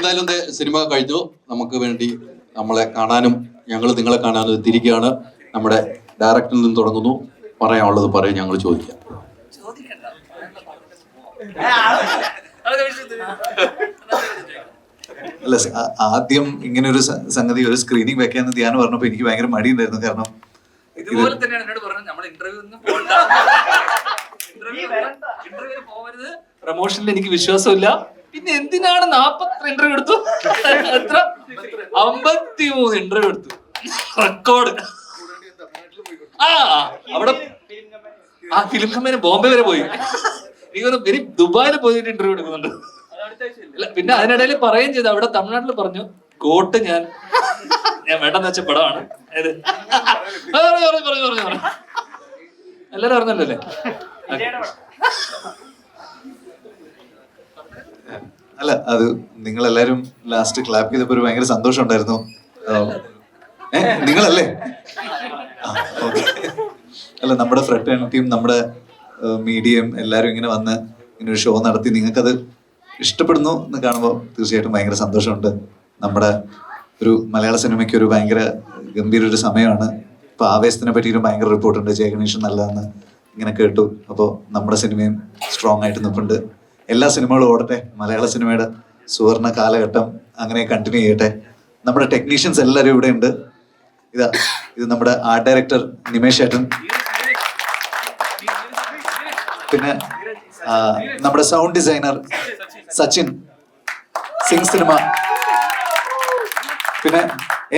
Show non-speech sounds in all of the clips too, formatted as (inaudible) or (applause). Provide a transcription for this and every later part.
എന്തായാലും ദേ സിനിമ കഴിഞ്ഞു. നമുക്ക് വേണ്ടി നമ്മളെ കാണാനും ഞങ്ങൾ നിങ്ങളെ കാണാനും എത്തിയിരിക്കുകയാണ്. നമ്മുടെ ഡയറക്ടറിൽ നിന്ന് തുടങ്ങുന്നു. പറയാനുള്ളത് പറയും ഞങ്ങൾ ചോദിക്കാം. അല്ല ആദ്യം ഇങ്ങനെ ഒരു സംഗതി ഒരു സ്ക്രീനിങ് വെക്കാന്ന് ധ്യാനം പറഞ്ഞപ്പോ എനിക്ക് ഭയങ്കര മടിയുണ്ടായിരുന്നു. കാരണം ഇതുപോലെ തന്നെയാണ് എന്നോട് പറഞ്ഞത്. നമ്മൾ ഇന്റർവ്യൂ ഒന്നും പോകണ്ട ഇന്റർവ്യൂ പോകരുത് പ്രൊമോഷനിൽ എനിക്ക് വിശ്വാസമില്ല. പിന്നെ എന്തിനാണ് നാപ്പത്തി ഇന്റർവ്യൂ എടുത്തു? എത്ര? അമ്പത്തി മൂന്ന് ഇന്റർവ്യൂ എടുത്തു. റെക്കോർഡ് ആ അവിടെ ആ ഫിലിം കമ്പനി ബോംബെ വരെ പോയി. എനിക്കൊന്ന് വെരി ദുബായിൽ പോയിട്ട് ഇന്റർവ്യൂ എടുക്കുന്നുണ്ട്. പിന്നെ അതിനിടയിൽ പറയുകയും ചെയ്തു. അവിടെ തമിഴ്നാട്ടിൽ പറഞ്ഞു കോട്ട് ഞാൻ ഞാൻ വേണ്ടെന്ന് വെച്ച പടമാണ്. എല്ലാരും അറിഞ്ഞല്ലോ അല്ലേ അല്ല അത് നിങ്ങൾ എല്ലാരും ലാസ്റ്റ് ക്ലാപ്പ് ചെയ്തപ്പോ ഒരു ഭയങ്കര സന്തോഷം ഉണ്ടായിരുന്നു. നിങ്ങളല്ലേ. അല്ല നമ്മുടെ ഫ്രട്ടേണിറ്റിയും നമ്മുടെ മീഡിയയും എല്ലാരും ഇങ്ങനെ വന്ന് ഇങ്ങനെ ഒരു ഷോ നടത്തി. നിങ്ങൾക്കത് ഇഷ്ടപ്പെടുന്നു എന്ന് കാണുമ്പോൾ തീർച്ചയായിട്ടും ഭയങ്കര സന്തോഷമുണ്ട്. നമ്മുടെ ഒരു മലയാള സിനിമയ്ക്ക് ഒരു ഭയങ്കര ഗംഭീര ഒരു സമയമാണ്. ഇപ്പൊ ആവേശത്തിനെ പറ്റിയിട്ട് ഭയങ്കര റിപ്പോർട്ടുണ്ട് ജയഗണേഷൻ നല്ലതെന്ന് ഇങ്ങനെ കേട്ടു. അപ്പോൾ നമ്മുടെ സിനിമയും സ്ട്രോങ് ആയിട്ട് നിൽപ്പുണ്ട് എല്ലാ സിനിമകളും ഓടട്ടെ. മലയാള സിനിമയുടെ സുവർണ കാലഘട്ടം അങ്ങനെ കണ്ടിന്യൂ ചെയ്യട്ടെ. നമ്മുടെ ടെക്നീഷ്യൻസ് എല്ലാവരും ഇവിടെ ഉണ്ട്. ഇതാ ഇത് നമ്മുടെ ആർട്ട് ഡയറക്ടർ നിമേഷ് ഏട്ടൻ. പിന്നെ നമ്മുടെ sound designer Sachin. Singh cinema പിന്നെ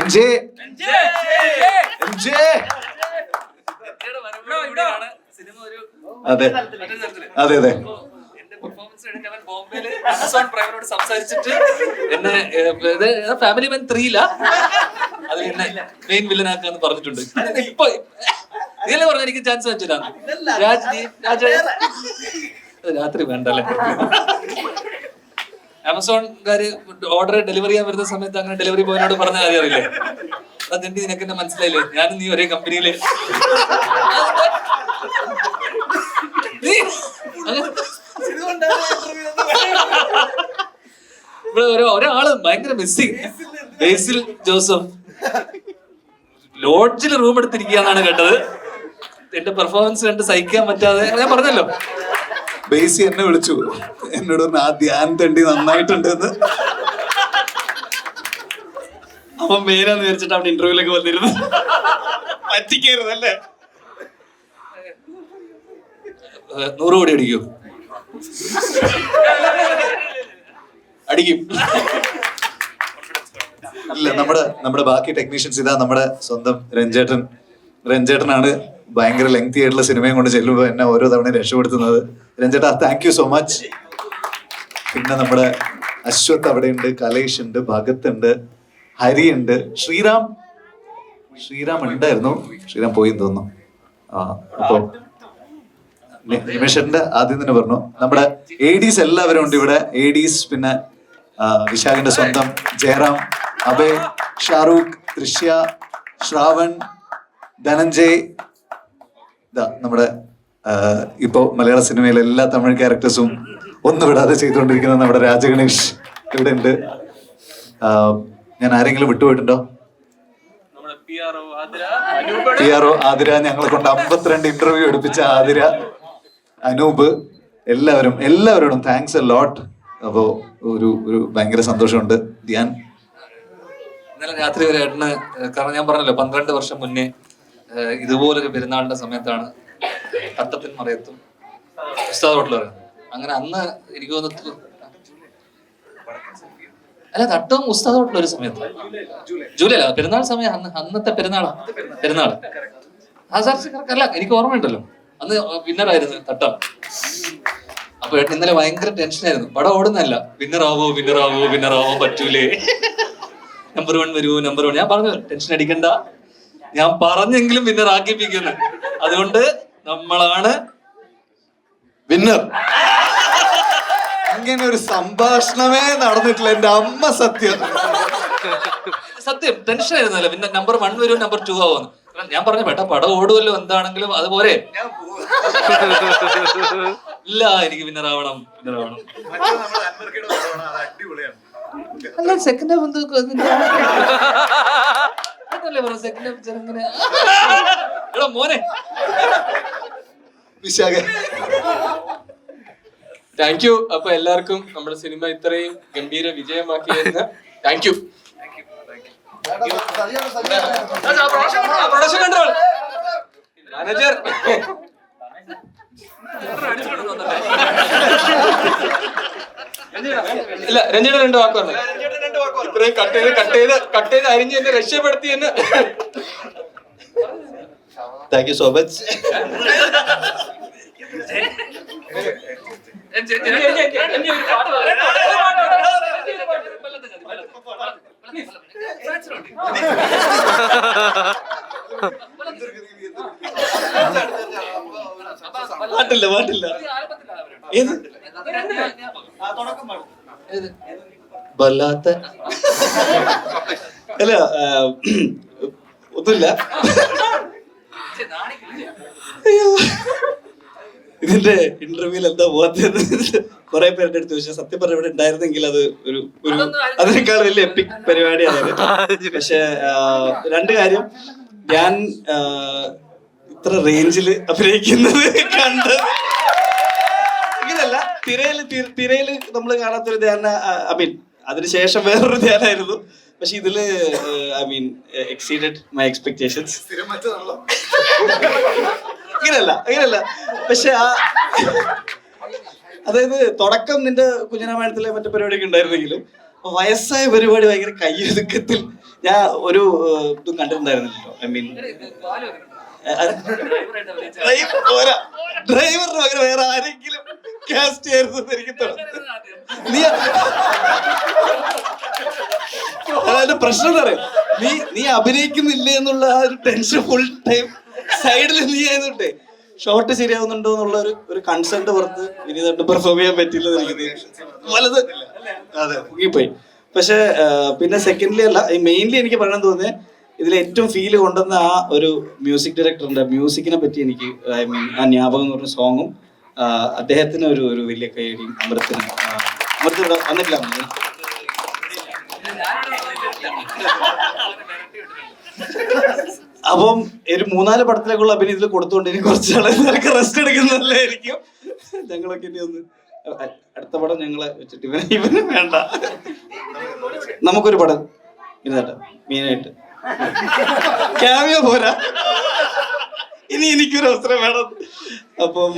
എം ജെ എം ജെ അതെ അതെ അതെ. പെർഫോമൻസ് കഴിഞ്ഞിട്ട് അവൻ ബോംബെയിൽ ആമസോൺ പ്രൈമിനോട് സംസാരിച്ചിട്ട് എന്നെ ഫാമിലി മാൻ ത്രീല അത് എന്നെ മെയിൻ വില്ലനാക്കാന്ന് പറഞ്ഞിട്ടുണ്ട്. ഇപ്പൊ ഇതല്ലേ പറഞ്ഞ എനിക്ക് ചാൻസ് വെച്ചില്ല രാജ് രാജ രാത്രി വേണ്ടല്ലേ? ആമസോൺകാര് ഓർഡർ ഡെലിവറി ചെയ്യാൻ വരുന്ന സമയത്ത് അങ്ങനെ ഡെലിവറി ബോയിനോട് പറഞ്ഞ കാര്യം അറിയില്ലേ? അതെന്ത് നിനക്ക് എന്നെ മനസ്സിലായില്ലേ? ഞാനും നീ ഒരേ കമ്പനിയിൽ നീ ഇവിടെ ഒരാൾ ഭയങ്കര മിസ്സിങ് ബേസിൽ ജോസഫ്. ലോഡ്ജിൽ റൂം എടുത്തിരിക്കുകയെന്നാണ് കേട്ടത്. എന്റെ പെർഫോമൻസ് കണ്ട് സഹിക്കാൻ പറ്റാതെ ഞാൻ പറഞ്ഞല്ലോ. ബേസി എന്നെ വിളിച്ചു. എന്നോട് പറഞ്ഞു ആ ധ്യാൻ തണ്ടി നന്നായിട്ടുണ്ട് എന്ന്. അവൻ മേനാന്ന് വിചാരിച്ചിട്ട് അവിടെ ഇന്റർവ്യൂലൊക്കെ വന്നിരുന്നു. പറ്റിക്കരുതല്ലേ നൂറ് കോടി അടിക്കൂ. അടിക്കും. അല്ല നമ്മുടെ നമ്മുടെ ബാക്കി ടെക്നീഷ്യൻസ് ഇതാ നമ്മുടെ സ്വന്തം രഞ്ജേട്ടൻ. രഞ്ജേട്ടനാണ് ഭയങ്കര ലെങ്തി ആയിട്ടുള്ള സിനിമയും കൊണ്ട് ചെല്ലുമ്പോൾ എന്നെ ഓരോ തവണ രക്ഷപ്പെടുത്തുന്നത്. രഞ്ജേട്ടാ താങ്ക് യു സോ മച്ച് പിന്നെ നമ്മുടെ അശ്വത്ത് അവിടെ ഉണ്ട് കലേഷ് ഉണ്ട് ഭഗത് ഉണ്ട് ഹരി ഉണ്ട്. ശ്രീറാം. ശ്രീറാം ഉണ്ടായിരുന്നു. ശ്രീറാം പോയി തോന്നുന്നു. ആ അപ്പൊ നി- നിമിഷന്റെ ആദ്യം തന്നെ പറഞ്ഞു. നമ്മുടെ എഡീസ് എല്ലാവരും ഉണ്ട് ഇവിടെ. എഡീസ് പിന്നെ വിശാഖിന്റെ സ്വന്തം ജയറാം അഭയ് ഷാറൂഖ് ദൃശ്യ ശ്രാവൺ ധനഞ്ജയ്. ഇതാ നമ്മുടെ ഇപ്പോ മലയാള സിനിമയിലെ എല്ലാ തമിഴ് ക്യാരക്ടേഴ്സും ഒന്നും വിടാതെ ചെയ്തുകൊണ്ടിരിക്കുന്ന നമ്മുടെ രാജഗണേഷ് ഇവിടെ ഉണ്ട്. ഞാൻ ആരെങ്കിലും വിട്ടുപോയിട്ടുണ്ടോ? P R O Athira. ഞങ്ങളെ കൊണ്ട് അമ്പത്തിരണ്ട് ഇന്റർവ്യൂ എടുപ്പിച്ച ആതിര. അനൂപ് എല്ലാവരും എല്ലാവരോടും താങ്ക്സ് എ ലോട്ട് അപ്പോ ഒരു ഒരു ഭയങ്കര സന്തോഷമുണ്ട്. ധ്യാൻ. ഇന്നലെ രാത്രി വരെ ഏട്ടന് കാരണം ഞാൻ പറഞ്ഞല്ലോ പന്ത്രണ്ട് വർഷം മുന്നേ ഇതുപോലൊരു പെരുന്നാളിന്റെ സമയത്താണ് തട്ടത്തിൻ മറയത്തും ഉസ്താദ് അങ്ങനെ അന്ന് എനിക്ക് തോന്നുന്നു അല്ല തട്ടവും ഉസ്താദ് ഒരു സമയത്ത്. ജൂലൈ അല്ല പെരുന്നാൾ സമയം അന്ന് അന്നത്തെ പെരുന്നാളാ? പെരുന്നാൾ ആ സാർ അല്ല എനിക്ക് ഓർമ്മയുണ്ടല്ലോ. അന്ന് വിന്നറായിരുന്നു തട്ടം. അപ്പൊ ഏട്ടൻ ഇന്നലെ ഭയങ്കര ടെൻഷനായിരുന്നു പടം ഓടുന്നല്ല വിന്നറാവോ വിന്നറാവോ വിന്നറാവോ പറ്റൂലേ. നമ്പർ വൺ വരൂ നമ്പർ വൺ ഞാൻ പറഞ്ഞു ടെൻഷൻ അടിക്കണ്ട. ഞാൻ പറഞ്ഞെങ്കിലും വിന്നർ ആക്കിപ്പിക്കുന്നു അതുകൊണ്ട് നമ്മളാണ് വിന്നർ അങ്ങനെ ഒരു സംഭാഷണമേ നടന്നിട്ടില്ല. എന്റെ അമ്മ സത്യം. സത്യം ടെൻഷൻ ആയിരുന്നല്ലോ. പിന്നെ നമ്പർ വൺ വരും നമ്പർ ടു ആവുമെന്ന് ഞാൻ പറഞ്ഞു പെട്ട പടം ഓടുമല്ലോ എന്താണെങ്കിലും അതുപോലെ. ഇല്ല എനിക്ക് വിന്നർ ആവണം വിന്നർ ആവണം അല്ല സെക്കൻഡ് ഹാഫ് എന്തോ അതല്ലേ പറ സെക്കൻഡ് ഹാഫ് ചെറുങ്ങനെ. എടാ മോനെ. വിശാഖ. താങ്ക് യു അപ്പൊ എല്ലാവർക്കും നമ്മുടെ സിനിമ ഇത്രയും ഗംഭീര വിജയമാക്കിയതിന് thank you production control manager ഇല്ല രഞ്ജിയുടെ രണ്ട് വാക്ക് പറഞ്ഞു ഇത്രയും കട്ട് ചെയ്ത് കട്ട് ചെയ്ത് കട്ട് ചെയ്ത് അരിഞ്ഞ് എന്നെ രക്ഷപ്പെടുത്തി എന്ന് താങ്ക് യു സോ മച്ച് പാട്ടില്ല പാട്ടില്ല. ഏത്? വല്ലാത്ത. അല്ല ഒന്നുമില്ല. ഇതിന്റെ ഇന്റർവ്യൂവിൽ എന്താ പോകാത്തത്? കുറെ പേരുടെ അടുത്ത് ചോദിച്ചാൽ സത്യം പറഞ്ഞ ഇവിടെ ഉണ്ടായിരുന്നെങ്കിൽ അത് ഒരു ഒരു അതിനേക്കാൾ വലിയ എപ്പിക് പരിപാടിയാണ്. പക്ഷെ രണ്ട് കാര്യം. ഞാൻ ഇത്ര റേഞ്ചിൽ അഭിനയിക്കുന്നത് കണ്ടത് ഇങ്ങനല്ല. തിരയിൽ തിരയിൽ നമ്മൾ കാണാത്തൊരു ധ്യാന ഐ മീൻ അതിനുശേഷം വേറൊരു ധ്യാനായിരുന്നു. പക്ഷെ ഇതിൽ I mean exceeded my expectations ഇങ്ങനല്ല അങ്ങനെയല്ല. പക്ഷെ ആ അതായത് തുടക്കം നിന്റെ കുഞ്ഞനാമയത്തിലെ മറ്റു പരിപാടിയൊക്കെ ഉണ്ടായിരുന്നെങ്കിലും വയസ്സായ പരിപാടി ഭയങ്കര കയ്യൊതുക്കത്തിൽ ഞാൻ ഒരു ഇതും കണ്ടിട്ടുണ്ടായിരുന്നില്ലല്ലോ. ഐ മീൻ ഡ്രൈവറിന് പകരം വേറെ ആരെങ്കിലും കാസ്റ്റ് ചെയ്യായിരുന്നു എന്ന് എനിക്ക് നീ അതായത് പ്രശ്നം എന്താ പറയാ നീ നീ അഭിനയിക്കുന്നില്ലേ എന്നുള്ള ആ ഒരു ടെൻഷൻ ഫുൾ ടൈം സൈഡിൽ നീ ആയതുകൊണ്ടേ ഷോട്ട് ശരിയാവുന്നുണ്ടോ എന്നുള്ള ഒരു ഒരു കൺസെന്റ് പുറത്ത് വിനീതായിട്ട് പെർഫോം ചെയ്യാൻ പറ്റില്ല. വലത്. അതെ. മുങ്ങിപ്പോയി. പക്ഷെ പിന്നെ സെക്കൻഡ്ലി അല്ല മെയിൻലി എനിക്ക് പറയാൻ തോന്നിയത് ഇതിൽ ഏറ്റവും ഫീൽ കൊണ്ടുവന്ന ആ ഒരു മ്യൂസിക് ഡയറക്ടറിന്റെ മ്യൂസിക്കിനെ പറ്റി എനിക്ക് ഐ മീൻ ആ ജ്ഞാപകം എന്ന് പറഞ്ഞ സോങ്ങും അദ്ദേഹത്തിന് ഒരു ഒരു വലിയ കൈയടിയും അമൃത്തിന് ആ, അമൃത്ത് ഇവിടെ വന്നിട്ടില്ല. അപ്പം ഒരു മൂന്നാൽ പടത്തിലേക്കുള്ള അഭിനയത്തിൽ കൊടുത്തോണ്ട് ഇനി കുറച്ച് നാളെ നിനക്ക് റെസ്റ്റ് എടുക്കുന്നതല്ലായിരിക്കും. ഞങ്ങളൊക്കെ ഇനി ഒന്ന് അടുത്ത പടം ഞങ്ങളെ വെച്ചിട്ട് ഇവന് ഇവന് വേണ്ട. നമുക്കൊരു പടം ഇരുന്നേട്ടെ മെയിനായിട്ട്. ക്യാമിയോ പോരാ. ഇനി എനിക്കൊരു അവസരം വേണം. അപ്പം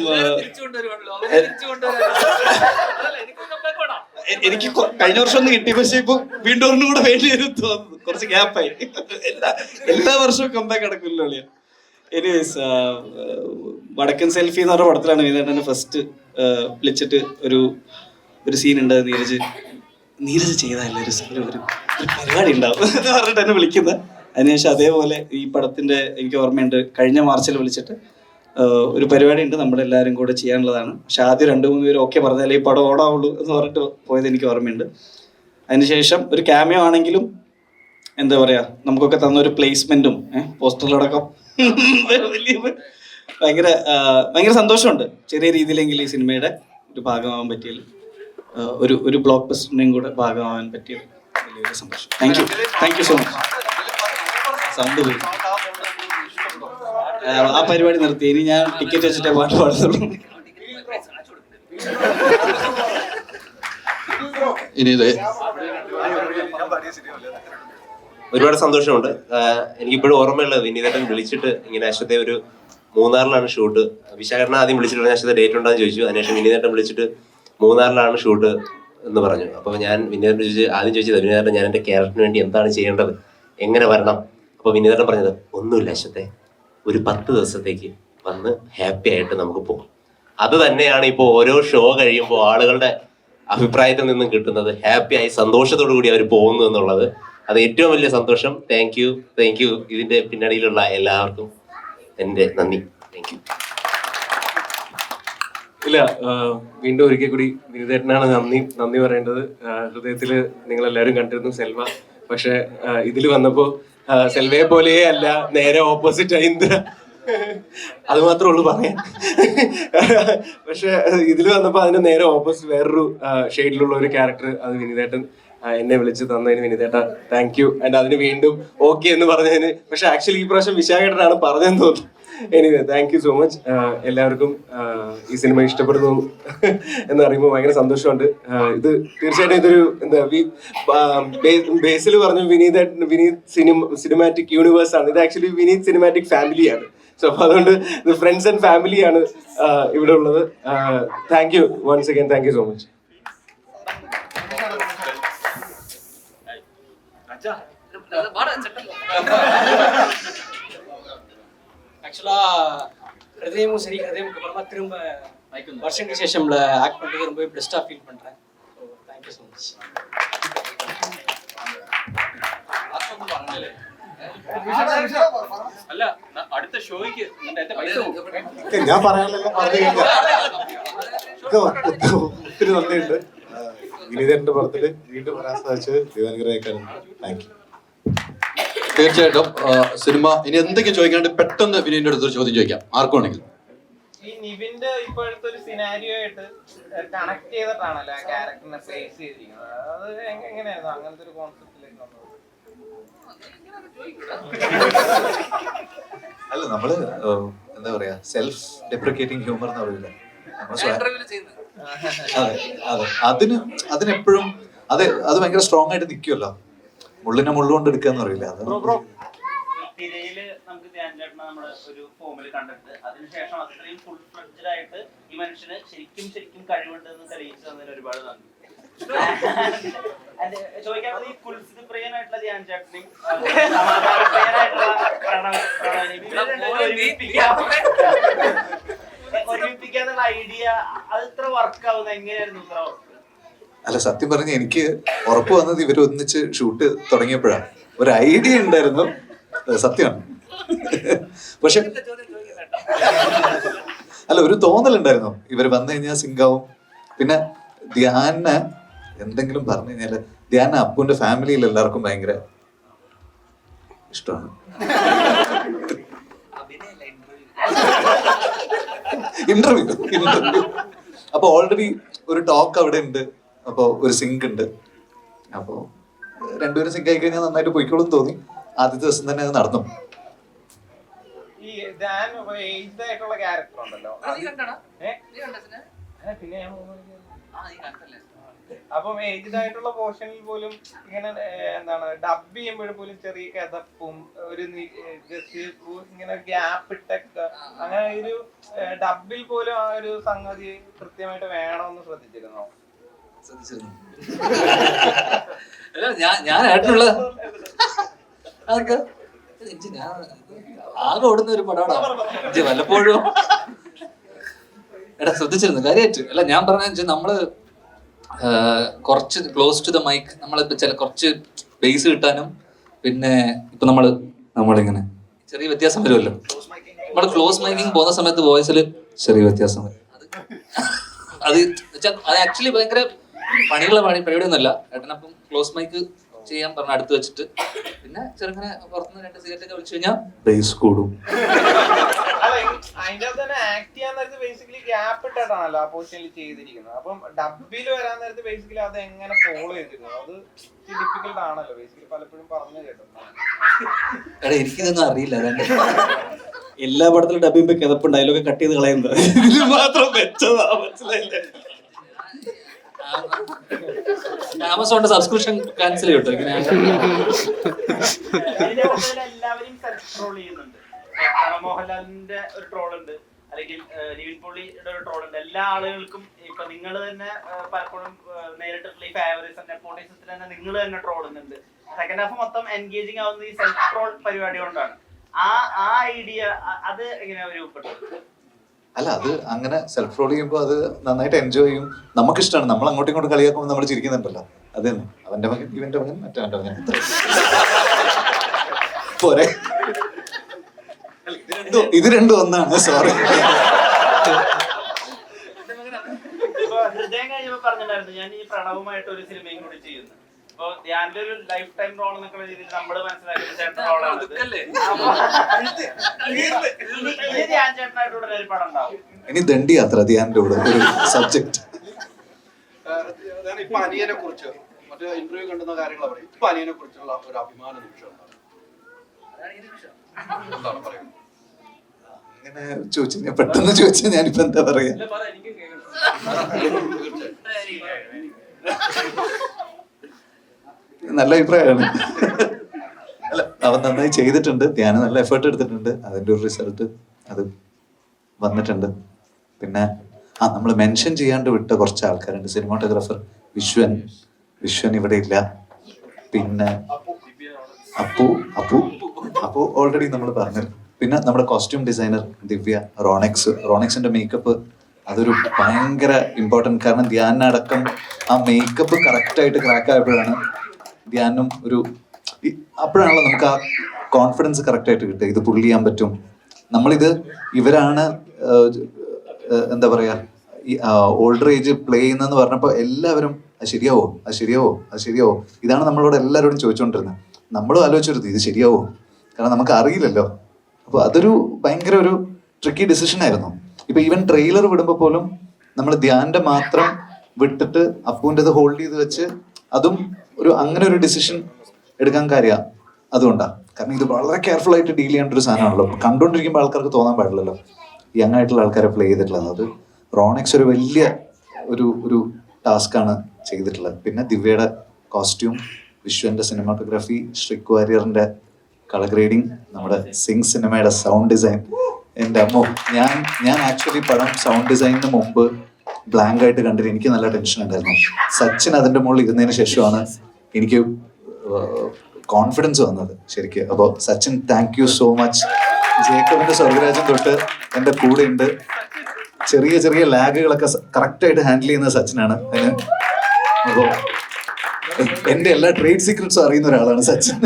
എനിക്ക് കഴിഞ്ഞ വർഷം ഒന്ന് കിട്ടി പക്ഷെ ഇപ്പൊ വീണ്ടും ഒന്നും കൂടെ വേണ്ടി വരും തോന്നുന്നു. കുറച്ച് ഗ്യാപ്പായി എല്ലാ എല്ലാ വർഷവും കമ്പാക്ക് നടക്കില്ലല്ലോ അളിയ. എനിവേസ് വടക്കൻ സെൽഫി എന്ന് പറഞ്ഞ പടത്തിലാണ് വിനേട്ടനെ ഫസ്റ്റ് വിളിച്ചിട്ട് ഒരു ഒരു സീൻ ഉണ്ട്. നീരജ് നീരജ് ചെയ്താലേ ഒരു ഒരു പരിപാടി ഉണ്ടാവും എന്ന് പറഞ്ഞിട്ട് എന്നെ വിളിക്കുന്നത്. അതിനുശേഷം അതേപോലെ ഈ പടത്തിന്റെ എനിക്ക് ഓർമ്മയുണ്ട്. കഴിഞ്ഞ മാർച്ചിൽ വിളിച്ചിട്ട് ഒരു പരിപാടി ഉണ്ട് നമ്മളെല്ലാവരും കൂടെ ചെയ്യാനുള്ളതാണ്. പക്ഷെ ആദ്യം രണ്ട് മൂന്ന് പേര് ഓക്കെ പറഞ്ഞാലേ ഈ പടം ഓടാവുള്ളൂ എന്ന് പറഞ്ഞിട്ട് പോയത് എനിക്ക് ഓർമ്മയുണ്ട്. അതിനുശേഷം ഒരു ക്യാമിയോ ആണെങ്കിലും എന്താ പറയാ നമുക്കൊക്കെ തന്ന ഒരു പ്ലേസ്മെന്റും പോസ്റ്ററിലടക്കം വലിയ ഭയങ്കര ഭയങ്കര സന്തോഷമുണ്ട്. ചെറിയ രീതിയിലെങ്കിൽ ഈ സിനിമയുടെ ഒരു ഭാഗമാവാൻ പറ്റിയത് ഒരു ഒരു ബ്ലോക്ക് ബസ്റ്ററിന്റെയും കൂടെ ഭാഗമാവാൻ പറ്റിയത് വലിയൊരു സന്തോഷം. Thank you thank you so much sound പോയി. ആ, പരിപാടി നിർത്തി. ഇനി ഞാൻ ടിക്കറ്റ് വെച്ചിട്ടേ പാട്ട് പാടുന്നുള്ളൂ ഇനി ഒരുപാട് സന്തോഷമുണ്ട്. എനിക്ക് എനിക്കിപ്പോഴും ഓർമ്മയുള്ളത് വിനീതേട്ടൻ വിളിച്ചിട്ട് ഇങ്ങനെ അശ്വത്തെ ഒരു മൂന്നാറിലാണ് ഷൂട്ട്. വിശാഖരനെ ആദ്യം വിളിച്ചിട്ട് അശ്വത്തെ ഡേറ്റ് ഉണ്ടോ എന്ന് ചോദിച്ചു. അതിനുശേഷം വിനീതേട്ടൻ വിളിച്ചിട്ട് മൂന്നാറിലാണ് ഷൂട്ട് എന്ന് പറഞ്ഞു. അപ്പോൾ ഞാൻ വിനീതേട്ടൻ ചോദിച്ചു ആദ്യം ചോദിച്ചത് വിനീതേട്ടൻ ഞാൻ എന്റെ ക്യാരക്ടറിന് വേണ്ടി എന്താണ് ചെയ്യേണ്ടത്? എങ്ങനെ വരണം? അപ്പോൾ വിനീതേട്ടൻ പറഞ്ഞത് ഒന്നുമില്ല അശ്വത്തെ ഒരു പത്ത് ദിവസത്തേക്ക് വന്ന് ഹാപ്പി ആയിട്ട് നമുക്ക് പോകാം. അത് തന്നെയാണ് ഇപ്പോൾ ഓരോ ഷോ കഴിയുമ്പോൾ ആളുകളുടെ അഭിപ്രായത്തിൽ നിന്നും കിട്ടുന്നത് ഹാപ്പി ആയി സന്തോഷത്തോടു കൂടി അവർ പോകുന്നു എന്നുള്ളത്. അത് ഏറ്റവും വലിയ സന്തോഷം. താങ്ക് യു താങ്ക് യു ഇതിന്റെ പിന്നണിയിലുള്ള എല്ലാവർക്കും എന്റെ നന്ദി. താങ്ക് യു ഇല്ല വീണ്ടും ഒരിക്കൽ കൂടി വിനിതേട്ടനാണ് നന്ദി നന്ദി പറയേണ്ടത്. ഹൃദയത്തിൽ നിങ്ങളെല്ലാവരും കണ്ടിരുന്നു സെൽവ. പക്ഷേ ഇതിൽ വന്നപ്പോ ആഹ് സെൽവയെ പോലെയേ അല്ല നേരെ ഓപ്പോസിറ്റ് ഇന്ദ്ര. അത് മാത്രമേ ഉള്ളൂ പറയാൻ. പക്ഷെ ഇതിൽ വന്നപ്പോ അതിന് നേരെ ഓപ്പോസിറ്റ് വേറൊരു ഷെയ്ഡിലുള്ള ഒരു ക്യാരക്ടർ അത് വിനിതേട്ടൻ എന്നെ വിളിച്ച് തന്നതിന് വിനിതേട്ട താങ്ക് യു ആൻഡ് അതിന് വീണ്ടും ഓക്കെ എന്ന് പറഞ്ഞതിന് പക്ഷെ ആക്ച്വലി ഈ പ്രാവശ്യം വിശാഖേട്ടനാണ് പറഞ്ഞതെന്ന് തോന്നുന്നു. Anyway thank you so much എല്ലാവർക്കും ഈ സിനിമ ഇഷ്ടപ്പെടുന്നു എന്ന് അറിയുമ്പോൾ ഭയങ്കര സന്തോഷമുണ്ട്. ഇത് തീർച്ചയായിട്ടും ഇതൊരു എന്താ ബേസിൽ പറഞ്ഞു Vineeth Vineeth cinema cinematic universe ആണ്. ഇത് ആക്ച്വലി വിനീത് സിനിമാറ്റിക് ഫാമിലിയാണ് സോ അപ്പൊ അതുകൊണ്ട് ഇത് ഫ്രണ്ട്സ് ആൻഡ് ഫാമിലിയാണ് ഇവിടെ ഉള്ളത്. Thank you once again thank you so much ஆக்சுவலா ஹிருதயமும் சரி ஹிருதயமுக்கு அப்புறமா திரும்ப வருஷங்களுக்கு சேஷம்ல ஆக்ட் பண்ணுறது ரொம்ப பெஸ்ட்டாக ஃபீல் பண்ணுறேன் ஸோ தேங்க்யூ ஸோ மச் അല്ല ന- അടുത്ത ഷോയ്ക്ക് നേരത്തെ പൈസ കൊടുക്കും. ഞാൻ പറയാനുള്ള പറഞ്ഞു കഴിഞ്ഞാൽ ഒത്തിരി നന്ദിയുണ്ട് വിനീതന്റെ പടത്തില് വീണ്ടും വരാൻ സാധിച്ചത് ദൈവാനുഗ്രഹിക്കാനുണ്ട് താങ്ക് യു തീർച്ചയായിട്ടും സിനിമ ഇനി എന്തെങ്കിലും ചോദിക്കാണ്ട് പെട്ടെന്ന് വിനീന്റെ അടുത്ത് ഒരു ചോദ്യം ചോദിക്കാം. ആർക്കും വേണമെങ്കിലും ഈ നിവിന്റെ ഇപ്പോഴത്തെ ഒരു സിനാരിയോ ആയിട്ട് കണക്ട് ചെയ്തിട്ടാണല്ലോ ആ ക്യാരക്ടറിനെ ഫേസ് ചെയ്തിരിക്കുന്നത്? അത് എങ്ങ- എങ്ങനെയായിരുന്നു? അങ്ങനത്തെ ഒരു കോൺസെപ്റ്റിലേക്ക് വന്നത്? അല്ല നമ്മൾ എന്താ പറയാ സെൽഫ് ഡെപ്രിക്കേറ്റിംഗ് ഹ്യൂമർ എന്ന് പറയില്ല അതെ അതെ. അതിന് അതിനെപ്പോഴും അത് അത് ഭയങ്കര സ്ട്രോങ് ആയിട്ട് നിൽക്കുമല്ലോ മുള്ളിനെ മുള്ളുകൊണ്ട് എടുക്കുക എന്ന് പറയില്ല അത് തിരയിൽ നമുക്ക് നമ്മൾ ഒരു ഫോമിൽ കണ്ടിട്ട് അതിനുശേഷം അത്രയും ഫുൾ ഫ്ലഡ്ജഡ് ആയിട്ട് ഈ മനുഷ്യന് ശരിക്കും ശരിക്കും കഴിവുണ്ട് എന്ന് തെളിയിച്ചു തന്നതിന് ഒരുപാട് നന്ദി. അത്. ചോദിക്കാനുള്ളത് ഈ കുൽസിത് പ്രിയനായിട്ടുള്ള ധ്യാൻ ചേട്ടനെയും ആ, (laughs) സമാധാന പ്രിയനായിട്ടുള്ള പ്രണവ് പ്രണവിനെയും ഇവരെ (laughs) ഒരുമിപ്പിക്കാന്നുള്ള ഐഡിയ അത് ഇത്ര വർക്ക് ആവുന്ന എങ്ങനെയായിരുന്നു ഇത്ര വർക്ക് അല്ല സത്യം പറഞ്ഞ എനിക്ക് ഉറപ്പ് വന്നത് ഇവർ ഒന്നിച്ച് ഷൂട്ട് തുടങ്ങിയപ്പോഴാണ്. ഒരു ഐഡിയ ഉണ്ടായിരുന്നു. സത്യമാണ്. പക്ഷെ അല്ല ഒരു തോന്നലുണ്ടായിരുന്നു. ഇവർ വന്നു കഴിഞ്ഞാൽ സിംഗാവും. പിന്നെ ധ്യാന എന്തെങ്കിലും പറഞ്ഞു കഴിഞ്ഞാൽ ധ്യാന അപ്പുവിന്റെ ഫാമിലിയിൽ എല്ലാവർക്കും ഭയങ്കര ഇഷ്ടമാണ്. ഇന്റർവ്യൂ ഇന്റർവ്യൂ അപ്പൊ ഓൾറെഡി ഒരു ടോക്ക് അവിടെ ഉണ്ട്. അപ്പൊ ഒരു സിങ്ക് ഉണ്ട്. അപ്പോൾ രണ്ടുപേരും സിങ്ക് ആയി കഴിഞ്ഞാൽ നന്നായിട്ട് പോയിക്കോളും തോന്നി. ആദ്യത്തെ ദിവസം തന്നെ അത് നടന്നു. അപ്പം ഏജ്ഡ് ആയിട്ടുള്ള പോർഷനിൽ പോലും ഇങ്ങനെ എന്താണ് ഡബ് ചെയ്യുമ്പോഴും പോലും ചെറിയ കഥപ്പും ഒരു ഏ, ഇങ്ങനെ ഗ്യാപ്പ് ഇട്ടൊക്കെ അങ്ങനെ ഒരു ഡബിൽ പോലും ആ ഒരു സംഗതി കൃത്യമായിട്ട് വേണമെന്ന് ശ്രദ്ധിച്ചിരുന്നോ? അല്ല ഞാൻ ഞാൻ ആകെ ഓടുന്ന ഒരു പടമാണ്? വല്ലപ്പോഴും എടാ ശ്രദ്ധിച്ചിരുന്നു കാര്യമായിട്ട് അല്ല ഞാൻ പറഞ്ഞ നമ്മൾ കുറച്ച് ക്ലോസ് ടു ദ മൈക്ക് നമ്മളിപ്പോ ചില കുറച്ച് ബേസ് കിട്ടാനും പിന്നെ ഇപ്പൊ നമ്മൾ നമ്മളിങ്ങനെ ചെറിയ വ്യത്യാസം വരുമല്ലോ. നമ്മൾ ക്ലോസ് മൈക്കിങ് പോകുന്ന സമയത്ത് വോയിസിൽ ചെറിയ വ്യത്യാസം വരും. അത് അത് അത് ആക്ച്വലി ഭയങ്കര പണിയുള്ള പണി പരിപാടിയൊന്നുമല്ല ഏട്ടനപ്പം ക്ലോസ് മൈക്ക് ചെയ്യാൻ പറഞ്ഞ അടുത്ത് വെച്ചിട്ട്. പിന്നെ ചെറുങ്ങനെ പുറത്തുനിന്ന് രണ്ട് സിഗരറ്റ് ഒക്കെ വിളിച്ചു കഴിഞ്ഞാൽ ബേസ് കൂടും. അതിന്റെ അകത്ത് തന്നെ ആക്ട് ചെയ്യാൻ നേരത്ത് ബേസിക്കലി ഗ്യാപ്പ് ഇട്ടിട്ടാണല്ലോ ആ പൊസിഷനിൽ ചെയ്തിരിക്കുന്നത്. അപ്പം ഡബിൽ വരാൻ നേരത്ത് ബേസിക്കലി അത് എങ്ങനെ ഫോളോ ചെയ്തിരുന്നു? അത് ഡിഫിക്കൽട്ട് ആണല്ലോ. ബേസിക്കലി പലപ്പോഴും പറഞ്ഞു എനിക്കിതൊന്നും അറിയില്ല. എല്ലാ പടത്തിലും ഡബിംഗ് കിതപ്പുണ്ടായാലും ഡയലോഗ് കട്ട് ചെയ്ത് കളയുന്നത്. ഇതിൽ മാത്രം വെച്ചതാ. മനസ്സിലായില്ലേ? ആമസോണിന്റെ സബ്സ്ക്രിപ്ഷൻ ക്യാൻസൽ ചെയ്യട്ടോ ഇങ്ങനെ. എല്ലാവരും ട്രോൾ ചെയ്യുന്നുണ്ട്. മോഹൻലാലിന്റെ ഒരു ട്രോൾ ഉണ്ട്. അല്ലെങ്കിൽ നിവിൻ പോളിയുടെ ഒരു ട്രോൾ ഉണ്ട്. എല്ലാ ആളുകൾക്കും ഇപ്പൊ നിങ്ങൾ തന്നെ പലപ്പോഴും നേരിട്ടിട്ടുള്ള ഈ തന്നെ നെപ്പോട്ടിസത്തിൽ തന്നെ നിങ്ങൾ തന്നെ ട്രോളുന്നുണ്ട് സെക്കൻഡ് ഹാഫ് മൊത്തം എൻഗേജിങ് ആവുന്നത് ഈ സെൽഫ് ട്രോൾ പരിപാടി കൊണ്ടാണ്. ആ ആ ഐഡിയ അത് എങ്ങനെയാ രൂപപ്പെട്ടത് അല്ല അത് അങ്ങനെ സെൽഫ് റോൾ ചെയ്യുമ്പോൾ അത് നന്നായിട്ട് എൻജോയ് ചെയ്യും. നമുക്കിഷ്ടമാണ് നമ്മൾ അങ്ങോട്ടും ഇങ്ങോട്ടും കളിയാക്കുമ്പോൾ നമ്മൾ ചിരിക്കുന്നുണ്ടല്ലോ. അത് തന്നെ. അവന്റെ മകൻ ഇവന്റെ മകൻ മറ്റവന്റെ മകൻ. പോരെ. ഇത് രണ്ടും ഒന്നാണ്. സോറി ഹൃദയം കഴിഞ്ഞപ്പോ പറഞ്ഞിട്ടുണ്ടായിരുന്നു ഞാൻ ഈ പ്രണവുമായിട്ട് ഒരു സിനിമയും കൂടി ചെയ്യുന്നു. ഒരു ലൈഫ് ടൈം റോൾ എന്നൊക്കെ രീതിയിൽ നമ്മൾ മനസ്സിലാക്കിയ ചേട്ടൻ റോളാണ് ഇനി ധ്യാൻ ചേട്ടനായിട്ട് ഉടനെ ഒരു പടം ഉണ്ടാവും. ഇനി ദണ്ഡി യാത്ര ധ്യാനിന്റെ കൂടെ ഒരു സബ്ജക്ട് ഇപ്പൊ അനിയനെ കുറിച്ച് മറ്റേ ഇന്റർവ്യൂ കണ്ടുന്ന കാര്യങ്ങൾ പറയും. ഇപ്പൊ അനിയനെ കുറിച്ചുള്ള ഒരു അഭിമാന നിമിഷം എന്താണ്? എന്താണ് പറയുന്നത്? അങ്ങനെ ചോദിച്ചു. ഞാൻ പെട്ടെന്ന് ചോദിച്ചാൽ ഞാനിപ്പോ എന്താ പറയാ? നല്ല അഭിപ്രായമാണ്. അല്ല അവൻ നന്നായി ചെയ്തിട്ടുണ്ട്. ധ്യാനം നല്ല എഫേർട്ട് എടുത്തിട്ടുണ്ട്. അതിന്റെ ഒരു റിസൾട്ട് അത് വന്നിട്ടുണ്ട്. പിന്നെ ആ നമ്മൾ മെൻഷൻ ചെയ്യാണ്ട് വിട്ട കുറച്ച് ആൾക്കാരുണ്ട്. സിനിമാട്ടോഗ്രാഫർ വിശ്വൻ. വിശ്വൻ ഇവിടെ ഇല്ല. പിന്നെ അപ്പു അപ്പു അപ്പു ഓൾറെഡി നമ്മൾ പറഞ്ഞു. പിന്നെ നമ്മുടെ കോസ്റ്റ്യൂം ഡിസൈനർ ദിവ്യ റോണെക്സ് റോണെക്സിന്റെ മേക്കപ്പ് അതൊരു ഭയങ്കര ഇമ്പോർട്ടന്റ് കാരണം ധ്യാനടക്കം ആ മേക്കപ്പ് കറക്റ്റായിട്ട് ക്രാക്ക് ആയപ്പോഴാണ് ധ്യാനും ഒരു അപ്പോഴാണല്ലോ നമുക്ക് ആ കോൺഫിഡൻസ് കറക്റ്റായിട്ട് കിട്ടുക. ഇത് പുള്ളി ചെയ്യാൻ പറ്റും. നമ്മളിത് ഇവരാണ് എന്താ പറയുക ഈ ഓൾഡർ ഏജ് പ്ലേ ചെയ്യുന്നതെന്ന് പറഞ്ഞപ്പോൾ എല്ലാവരും അത് ശരിയാവോ? അത് ശരിയാവോ? അത് ശരിയാവോ? ഇതാണ് നമ്മളോട് എല്ലാവരോടും ചോദിച്ചുകൊണ്ടിരുന്നത്. നമ്മളും ആലോചിച്ചിരുന്നു ഇത് ശരിയാവോ? കാരണം നമുക്ക് അറിയില്ലല്ലോ. അപ്പോൾ അതൊരു ഭയങ്കര ഒരു ട്രിക്കി ഡിസിഷൻ ആയിരുന്നു. ഇപ്പൊ ഈവൻ ട്രെയിലർ വിടുമ്പോൾ പോലും നമ്മൾ ധ്യാന്റെ മാത്രം വിട്ടിട്ട് അപ്പുവിന്റെ ഹോൾഡ് ചെയ്ത് വെച്ച് അതും ഒരു അങ്ങനെ ഒരു ഡിസിഷൻ എടുക്കാൻ കാര്യ അതുകൊണ്ടാണ് കാരണം ഇത് വളരെ കെയർഫുൾ ആയിട്ട് ഡീൽ ചെയ്യേണ്ട ഒരു സാധനമാണല്ലോ. കണ്ടുകൊണ്ടിരിക്കുമ്പോൾ ആൾക്കാർക്ക് തോന്നാൻ പാടില്ലല്ലോ. യങ് ആയിട്ടുള്ള ആൾക്കാരെ പ്ലേ ചെയ്തിട്ടുള്ളത്. അത് റോണിക്സ് ഒരു വലിയ ഒരു ഒരു ടാസ്ക്കാണ് ചെയ്തിട്ടുള്ളത്. പിന്നെ ദിവ്യയുടെ കോസ്റ്റ്യൂം വിശ്വന്റെ സിനിമാറ്റോഗ്രാഫി ശ്രിക് വാര്യറിന്റെ കളർ ഗ്രേഡിങ് നമ്മുടെ സിംഗ് സിനിമയുടെ സൗണ്ട് ഡിസൈൻ എന്റെ അമ്മോ ഞാൻ ഞാൻ ആക്ച്വലി പടം സൗണ്ട് ഡിസൈനിന് മുമ്പ് ബ്ലാങ്ക് ആയിട്ട് കണ്ടിട്ട് എനിക്ക് നല്ല ടെൻഷൻ ഉണ്ടായിരുന്നു. സച്ചിൻ അതിന്റെ മുകളിൽ ഇരുന്നതിന് ശേഷമാണ് എനിക്ക് കോൺഫിഡൻസ് വന്നത് ശരിക്ക്. അപ്പോൾ Sachin thank you so much ജേക്കബിന്റെ സ്വർഗരാജൻ തൊട്ട് എന്റെ കൂടെ ഉണ്ട് ചെറിയ ചെറിയ ലാഗുകളൊക്കെ കറക്റ്റായിട്ട് ഹാൻഡിൽ ചെയ്യുന്ന സച്ചിനാണ് അതിന്. അപ്പോൾ എന്റെ എല്ലാ ട്രേഡ് സീക്രട്സും അറിയുന്ന ഒരാളാണ് സച്ചിൻ.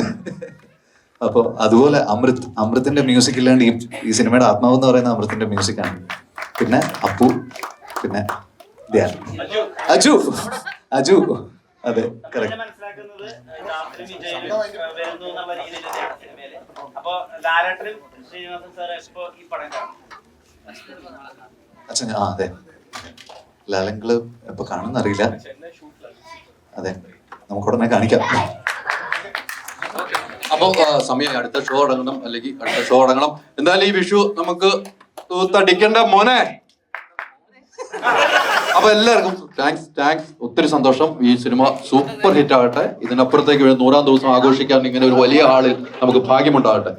അപ്പോൾ അതുപോലെ അമൃത് അമൃത്തിന്റെ മ്യൂസിക് ഇല്ലാണ്ട് ഈ ഈ സിനിമയുടെ ആത്മാവ് എന്ന് പറയുന്ന അമൃത്തിന്റെ മ്യൂസിക്കാണ് പിന്നെ അപ്പു പിന്നെ അജു അജു. അതെ കറക്റ്റ് അച്ഛൻ ആ അതെ. ലാലങ്കൾ ഇപ്പൊ കാണുന്നറിയില്ല അതെ നമുക്ക് ഉടനെ കാണിക്കാം. അപ്പോൾ സമയം അടുത്ത ഷോ അടങ്ങണം അല്ലെങ്കിൽ അടുത്ത ഷോ അടങ്ങണം. എന്തായാലും ഈ വിഷു നമുക്ക് തടിക്കേണ്ട മോനെ. അപ്പൊ എല്ലാവർക്കും താങ്ക്സ് താങ്ക്സ് ഒത്തിരി സന്തോഷം. ഈ സിനിമ സൂപ്പർ ഹിറ്റ് ആകട്ടെ. ഇതിനപ്പുറത്തേക്ക് നൂറാം ദിവസം ആഘോഷിക്കാൻ ഇങ്ങനെ ഒരു വലിയ ആളിൽ നമുക്ക് ഭാഗ്യമുണ്ടാകട്ടെ.